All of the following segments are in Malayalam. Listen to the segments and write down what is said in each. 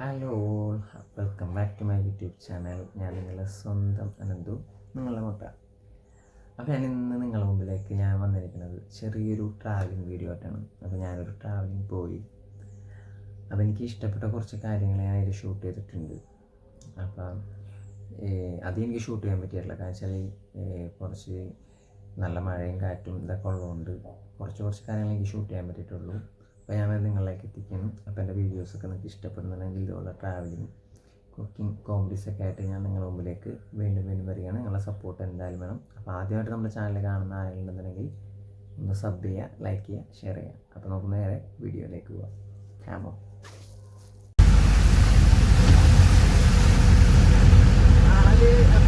Hello welcome back to my YouTube channel ഞാൻ നിങ്ങളുടെ സ്വന്തം അനന്തു നിങ്ങളുടെ മുട്ട. അപ്പോൾ ഞാൻ ഇന്ന് നിങ്ങളുടെ മുമ്പിലേക്ക് ഞാൻ വന്നിരിക്കുന്നത് ചെറിയൊരു ട്രാവലിംഗ് വീഡിയോ ആയിട്ടാണ്. അപ്പോൾ ഞാനൊരു ട്രാവലിംഗ് പോയി. അപ്പോൾ എനിക്ക് ഇഷ്ടപ്പെട്ട കുറച്ച് കാര്യങ്ങൾ ഞാൻ അതിൽ ഷൂട്ട് ചെയ്തിട്ടുണ്ട്. അപ്പം അത് എനിക്ക് ഷൂട്ട് ചെയ്യാൻ പറ്റിയിട്ടില്ല കാരണം വെച്ചാൽ കുറച്ച് നല്ല മഴയും കാറ്റും ഇതൊക്കെ ഉള്ളതുകൊണ്ട് കുറച്ച് കുറച്ച് കാര്യങ്ങൾ എനിക്ക് ഷൂട്ട് ചെയ്യാൻ പറ്റിയിട്ടുള്ളൂ. അപ്പോൾ ഞാനത് നിങ്ങളിലേക്ക് എത്തിക്കുന്നു. അപ്പോൾ എന്റെ വീഡിയോസൊക്കെ നിങ്ങൾക്ക് ഇഷ്ടപ്പെടുന്നുണ്ടെങ്കിൽ ഇതുപോലെ ട്രാവലിങ് കുക്കിംഗ് കോമഡീസ് ഒക്കെ ആയിട്ട് ഞാൻ നിങ്ങളുടെ മുമ്പിലേക്ക് വീണ്ടും വീണ്ടും വരികയാണ്. നിങ്ങളുടെ സപ്പോർട്ട് എന്തായാലും വേണം. അപ്പോൾ ആദ്യമായിട്ട് നമ്മുടെ ചാനൽ കാണുന്ന ആരെങ്കിലുണ്ടെങ്കിൽ ഒന്ന് സബ് ചെയ്യുക ലൈക്ക് ചെയ്യുക ഷെയർ ചെയ്യുക. അപ്പോൾ നമുക്ക് നേരെ വീഡിയോയിലേക്ക് പോവാം. ക്യാമോ എല്ലാ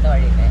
അങ്ങനത്തെ വഴിയൊക്കെ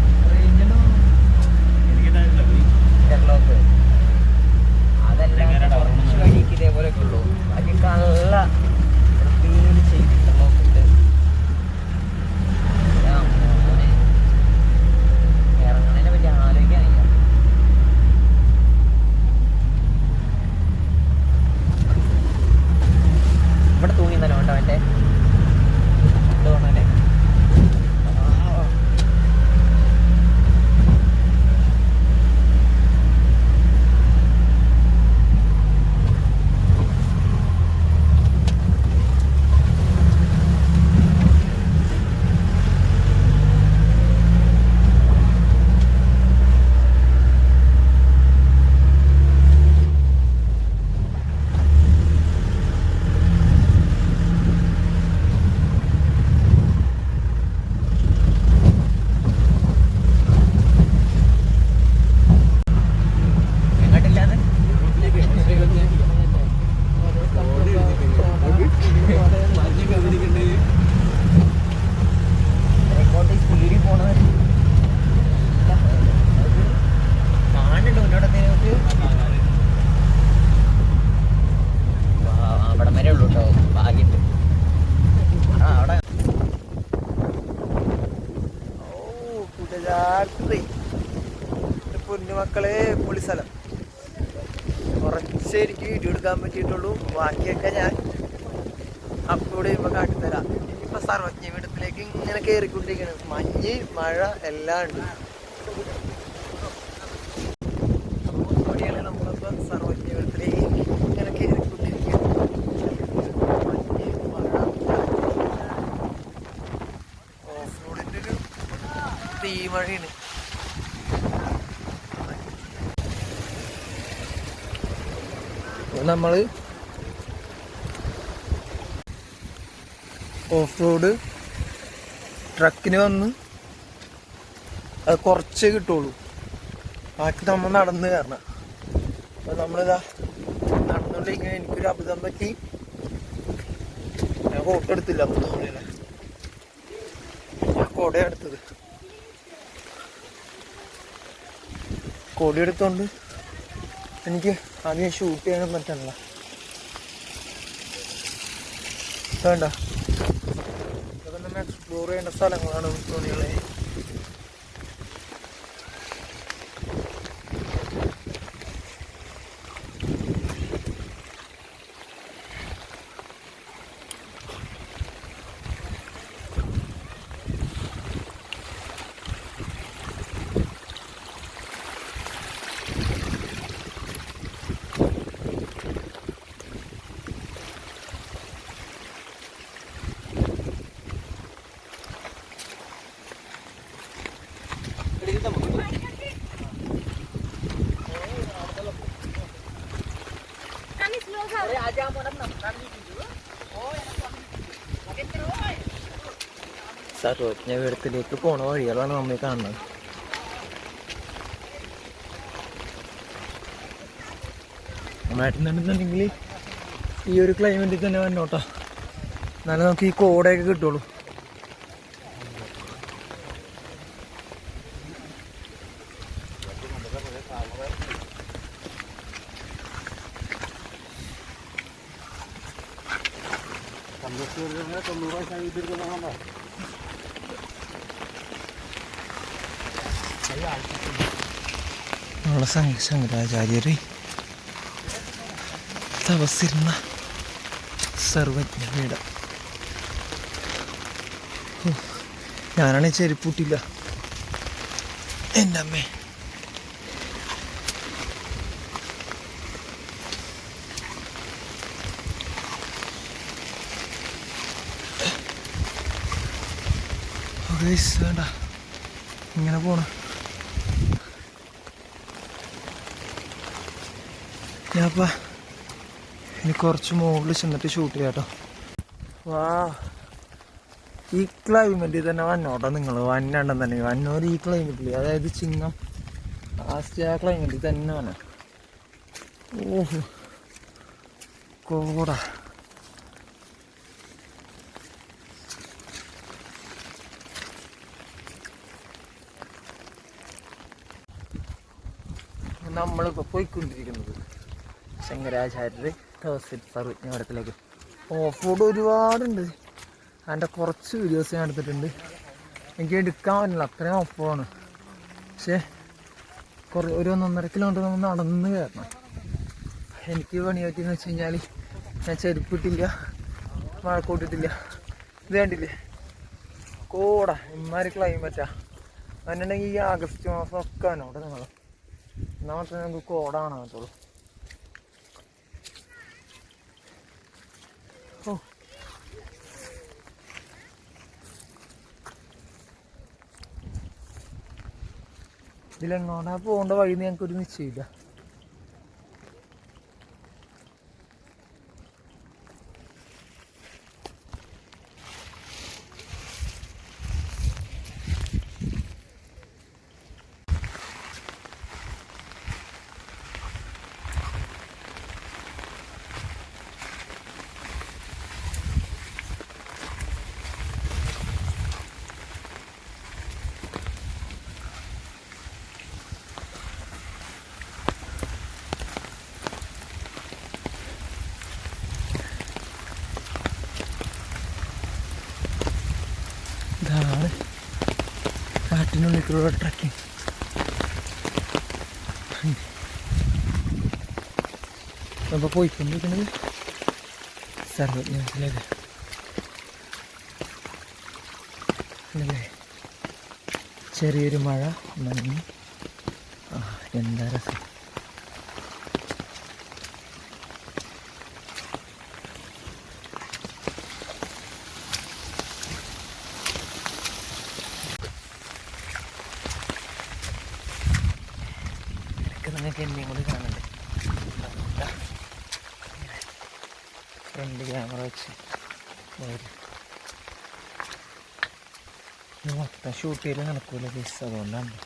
കുടജാത്രി പൊന്നുമക്കളെ പുള്ളി സ്ഥലം. കുറച്ചേ എനിക്ക് വീഡിയോ എടുക്കാൻ പറ്റിയിട്ടുള്ളൂ. ബാക്കിയൊക്കെ ഞാൻ അപ്ലോഡ് ചെയ്യുമ്പോൾ കാട്ടിത്തരാം. ഇനിയിപ്പോൾ സർവജ്ഞ വീടത്തിലേക്ക് ഇങ്ങനെ കയറിക്കൊണ്ടിരിക്കുകയാണ് മഞ്ഞ് മഴ എല്ലാം ഉണ്ട് ഇവിടെയാണ് നമ്മളിപ്പോൾ സർവജ്ഞ വീടത്തിലേക്ക് ഇങ്ങനെ കയറിക്കൊണ്ടിരിക്കുകയാണ് മഞ്ഞ് മഴ ഓഫ് റോഡിന്റെ ഒരു തീമഴയാണ് നമ്മൾ ഓഫ് റോഡ് ട്രക്കിന് വന്ന് അത് കുറച്ചേ കിട്ടുള്ളൂ. ബാക്കി നമ്മൾ നടന്ന് കയറണം. അപ്പോൾ നമ്മളിതാ നടന്നുകൊണ്ടിരിക്കുന്ന എനിക്കൊരു അബദ്ധം പറ്റി. ഞാൻ ഫോട്ടോ എടുത്തില്ല. അപ്പോൾ തോന്നിയില്ല. ഞാൻ കൊട എടുത്തത്. കൊടി എടുത്തോണ്ട് എനിക്ക് ആദ്യം ഷൂട്ട് ചെയ്യാനും പറ്റണില്ല. വേണ്ട ഇതൊക്കെ എക്സ്പ്ലോർ ചെയ്യേണ്ട സ്ഥലങ്ങളാണ് തോണികളെ സർവജ്ഞ വീടത്തിലേക്ക് പോണ വഴികളാണ് നമ്മൾ കാണുന്നത്. നന്നായിട്ടുണ്ടെന്നുണ്ടെങ്കിൽ ഈ ഒരു ക്ലൈമറ്റിൽ തന്നെ വന്നോട്ടോ എന്നാലും നമുക്ക് ഈ കോടയൊക്കെ കിട്ടുള്ളൂ. നമ്മളെ സംഘ ശങ്കരാചാര്യര് തപസ്സിരുന്ന സർവജ്ഞ പീഠം ഹോ, ഞാനാണെങ്കിൽ ചെരുപ്പൂട്ടില്ല. എന്റെ അമ്മേ. Guys, വേണ്ട. ഇങ്ങനെ പോണ. ഞാപ്പാ ഇനി കുറച്ച് മുകളിൽ ചെന്നിട്ട് ഷൂട്ട് ചെയ്യാം കേട്ടോ വാ. ഈ ക്ലൈമറ്റിൽ തന്നെ വന്നോട്ടോ നിങ്ങൾ വന്നണ്ടെന്ന് തന്നെ. വന്നോര് ഈ ക്ലൈമറ്റിൽ അതായത് ചിങ്ങം. ലാസ്റ്റ് ആ ക്ലൈമറ്റിൽ തന്നെ വന്ന. ഓഹ് കോട നമ്മളിപ്പോൾ പോയിക്കൊണ്ടിരിക്കുന്നത് ശങ്കരാചാര്യർ തഹസിൽ സർവജ്ഞപുരത്തിലേക്ക് ഓഫ് റോഡ് ഒരുപാടുണ്ട്. അതിന്റെ കുറച്ച് വീഡിയോസ് ഞാൻ എടുത്തിട്ടുണ്ട്. എനിക്ക് എടുക്കാൻ പറ്റില്ല. അത്രയും ഓഫ് റോഡാണ് പക്ഷേ കുറേ ഒരു ഒന്നൊന്നര കിലോമീറ്റർ നമ്മൾ നടന്ന് കയറണം. എനിക്ക് പണി പറ്റിയെന്ന് വെച്ച് കഴിഞ്ഞാൽ ഞാൻ ചെരുപ്പിട്ടില്ല മഴക്കോട്ടിട്ടില്ല ഇത് കണ്ടില്ലേ? കോടാ ഇമാതിരി ക്ലൈമറ്റാ അതിനുണ്ടെങ്കിൽ ഈ ആഗസ്റ്റ് മാസം ഒക്കെ അവിടെ നിങ്ങൾ എന്നാൽ മാത്രമേ നമുക്ക് കോട കാണാൻ പോകേണ്ട വഴി ഞങ്ങൾക്ക് ഒരു നിശ്ചയമില്ല. ഇതാണ് കാട്ടിനുള്ളിലുള്ള ട്രക്കിങ് അപ്പോൾ പോയിക്കൊണ്ടിരിക്കുന്നത് സർവജ്ഞത്തിലേക്ക് അല്ലേ? ചെറിയൊരു മഴ മഞ്ഞ്. എന്താ രസം? మొత్తం షూట్ పేరు అనుకోలేదు ఇస్తుంది ఉండండి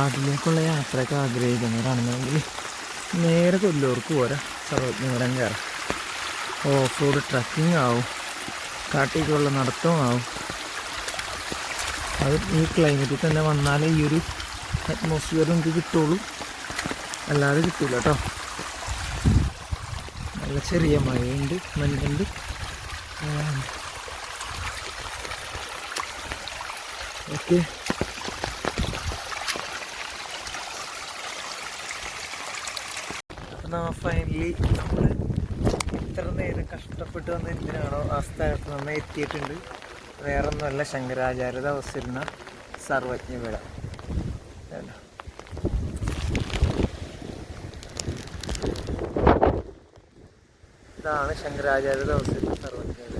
കാട്ടിലേക്കുള്ള യാത്രയൊക്കെ ആഗ്രഹിക്കുന്നവരാണെന്നുണ്ടെങ്കിൽ നേരെ കൊല്ലൂർക്ക് പോരാ. സർവജ്ഞപുരം കയറാം ഓഫ് റോഡ് ട്രക്കിംഗ് ആവും. കാട്ടിലേക്കുള്ള നടത്തവും ആവും. അത് ഈ ക്ലൈമറ്റിൽ തന്നെ വന്നാലേ ഈ ഒരു അറ്റ്മോസ്ഫിയർ നമുക്ക് കിട്ടുള്ളൂ. അല്ലാതെ കിട്ടില്ല കേട്ടോ നല്ല ചെറിയ മഴയുണ്ട് മഞ്ഞുണ്ട്. ഓക്കെ അപ്പം നമ്മൾ ഫൈനലി നമ്മൾ ഇത്ര നേരം കഷ്ടപ്പെട്ട് വന്ന എന്തിനാണോ ആ സ്ഥലത്ത് നമ്മൾ എത്തിയിട്ടുണ്ട്. വേറെ ഒന്നുമല്ല ശങ്കരാചാര്യ അവസരുന്ന സർവജ്ഞപീഠ വേണ്ട ഇതാണ് ശങ്കരാചാര്യ അവസരുന്ന സർവജ്ഞപീഠ